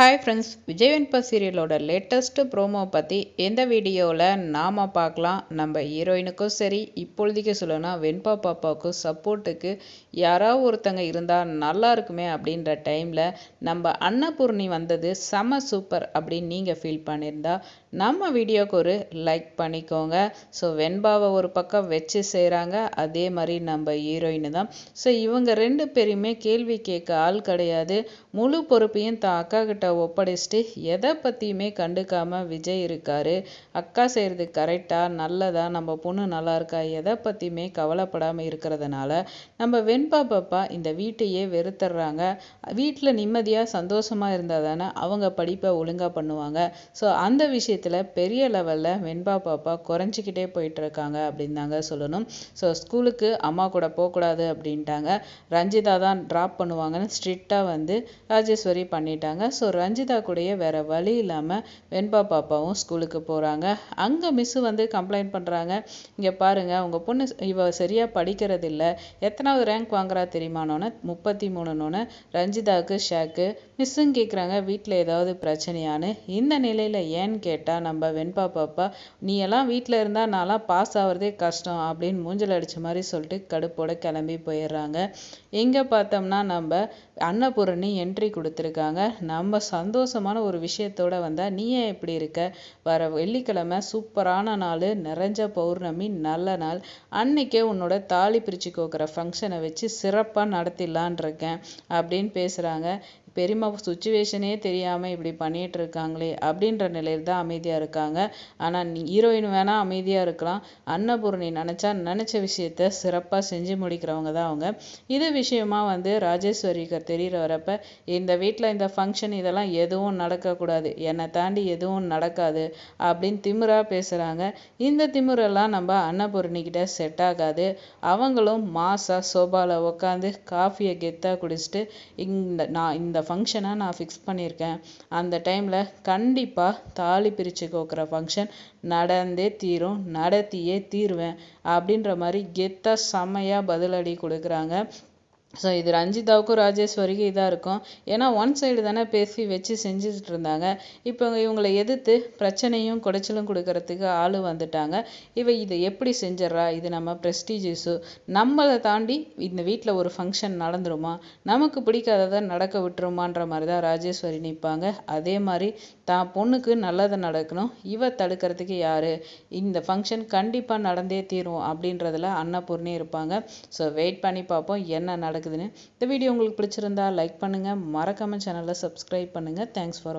Hi friends Vijay Venba சீரியலோட latest promo பற்றி எந்த வீடியோவில் நாம் பார்க்கலாம்? நம்ம ஹீரோயினுக்கும் சரி இப்பொழுதைக்கு சொல்லணும்னா வெண்பா பாப்பாவுக்கும் சப்போர்ட்டுக்கு யாராவது ஒருத்தங்க இருந்தால் நல்லா இருக்குமே அப்படின்ற டைமில் நம்ம அன்னபூர்ணி வந்தது செம சூப்பர் அப்படின்னு நீங்கள் ஃபீல் பண்ணியிருந்தா நம்ம வீடியோக்கு ஒரு லைக் பண்ணிக்கோங்க. ஸோ வெண்பாவை ஒரு பக்கம் வச்சு செய்கிறாங்க அதே மாதிரி நம்ம ஹீரோயின் தான். ஸோ இவங்க ரெண்டு பேரையுமே கேள்வி கேட்க ஆள் கிடையாது. முழு பொறுப்பையும் தான் அக்கா கிட்ட ஒப்படைச்சிட்டு எதை பற்றியுமே கண்டுக்காமல் விஜய் இருக்கார். அக்கா செய்கிறது கரெக்டாக நல்லதா? நம்ம பொண்ணு நல்லா இருக்கா? எதை பற்றியுமே கவலைப்படாமல் இருக்கிறதுனால நம்ம வெண்பா பாப்பா இந்த வீட்டையே வெறுத்துடுறாங்க. வீட்டில் நிம்மதியாக சந்தோஷமாக இருந்தால் தானே அவங்க படிப்பை ஒழுங்காக பண்ணுவாங்க. ஸோ அந்த விஷயத்தில் பெரிய லெவலில் வெண்பா பாப்பா குறைஞ்சிக்கிட்டே போயிட்டுருக்காங்க அப்படின்னாங்க அப்படின்னு தாங்க சொல்லணும். ஸோ ஸ்கூலுக்கு அம்மா கூட போகக்கூடாது அப்படின்ட்டாங்க. ரஞ்சிதா தான் ட்ராப் பண்ணுவாங்கன்னு ஸ்ட்ரிக்டாக வந்து ராஜேஸ்வரி பண்ணிட்டாங்க. ஸோ ரஞ்சிதா கூடயே வேறு வழி இல்லாமல் வெண்பா பாப்பாவும் ஸ்கூலுக்கு போகிறாங்க அங்கே மிஸ்ஸு வந்து கம்ப்ளைண்ட் பண்ணுறாங்க இங்கே பாருங்கள் உங்கள் பொண்ணு இவ சரியாக படிக்கிறது இல்லை. எத்தனாவது ரேங்க் வாங்குறா தெரியுமானோன்னு முப்பத்தி மூணுனோன்னு ரஞ்சிதாவுக்கு ஷாக்கு மிஸ்ஸும் கேட்குறாங்க வீட்டில் ஏதாவது பிரச்சனையான்னு. இந்த நிலையில் ஏன்னு கேட்டால் நம்ம வெண்பா பாப்பா நீ எல்லாம் வீட்டில் இருந்தால் நான்லாம் பாஸ் ஆகிறதே கஷ்டம் அப்படின்னு மூஞ்சல் அடித்த மாதிரி சொல்லிட்டு கடுப்போட கிளம்பி போயிடுறாங்க. எங்கே பார்த்தோம்னா நம்ம அன்னபூரணி என்ட்ரி கொடுத்துருக்காங்க. நம்ம சந்தோஷமான ஒரு விஷயத்தோட வந்தால் நீ ஏன் இப்படி இருக்க? வர வெள்ளிக்கிழமை சூப்பரான நாள் நிறைஞ்ச பௌர்ணமி நல்ல நாள். அன்னைக்கே உன்னோட தாலி பிரித்து கோக்குற ஃபங்க்ஷனை வச்சு சிறப்பாக நடத்திடலான் இருக்கேன் அப்படின்னு பேசுகிறாங்க பெரியம்மா சுச்சுவேஷனே தெரியாமல் இப்படி பண்ணிகிட்டு இருக்காங்களே அப்படின்ற நிலையில் தான் அமைதியாக இருக்காங்க. ஆனால் நீ ஹீரோயின் வேணால் அமைதியாக இருக்கலாம். அன்னபூர்ணி நினச்சா நினச்ச விஷயத்த சிறப்பாக செஞ்சு முடிக்கிறவங்க தான் அவங்க. இது விஷயமா வந்து ராஜேஸ்வரிக்கு தெரிகிற வரப்ப இந்த வீட்டில் இந்த ஃபங்க்ஷன் இதெல்லாம் எதுவும் நடக்கக்கூடாது. என்னை தாண்டி எதுவும் நடக்காது அப்படின்னு திமுறாக பேசுகிறாங்க இந்த திமிரெல்லாம் நம்ம அன்னபூர்ணிக்கிட்ட செட் ஆகாது. அவங்களும் மாசாக சோபாவில் உட்காந்து காஃபியை கெத்தாக குடிச்சிட்டு இந்த நான் இந்த ஃபங்க்ஷனை நான் ஃபிக்ஸ் பண்ணியிருக்கேன். அந்த டைமில் கண்டிப்பாக தாலி பிரித்து கோக்குற ஃபங்க்ஷன் நடந்தே தீரும். நடத்தியே தீருவேன். அப்படின்ற மாதிரி கெத்தாக செம்மையாக பதிலடி கொடுக்குறாங்க. ஸோ இது ரஞ்சிதாவுக்கும் ராஜேஸ்வரிக்கும் இதாக இருக்கும். ஏன்னா ஒன் சைடு தானே பேசி வச்சு செஞ்சுட்டு இருந்தாங்க. இப்போ இவங்களை எதிர்த்து பிரச்சனையும் குடைச்சலும் கொடுக்கறதுக்கு ஆள் வந்துட்டாங்க. இவ இதை எப்படி செஞ்சிட்றா? இது நம்ம ப்ரெஸ்டீஜ் இஷ்யூ நம்மளை தாண்டி இந்த வீட்டில் ஒரு ஃபங்க்ஷன் நடந்துருமா? நமக்கு பிடிக்காததை நடக்க விட்டுருமான்ற மாதிரி தான் ராஜேஸ்வரி நிற்பாங்க. அதே மாதிரி தான் பொண்ணுக்கு நல்லதை நடக்கணும். இவ தடுக்கிறதுக்கு யார்? இந்த ஃபங்க்ஷன் கண்டிப்பாக நடந்தே தீரும் அப்படின்றதுல அன்னபூர்ணி இருப்பாங்க. ஸோ வெயிட் பண்ணி பார்ப்போம் என்ன நடக்குதுன்னு. இந்த வீடியோ உங்களுக்கு பிடிச்சிருந்தா லைக் பண்ணுங்கள் மறக்காமல் சேனலை சப்ஸ்கிரைப் பண்ணுங்கள் தேங்க்ஸ் ஃபார்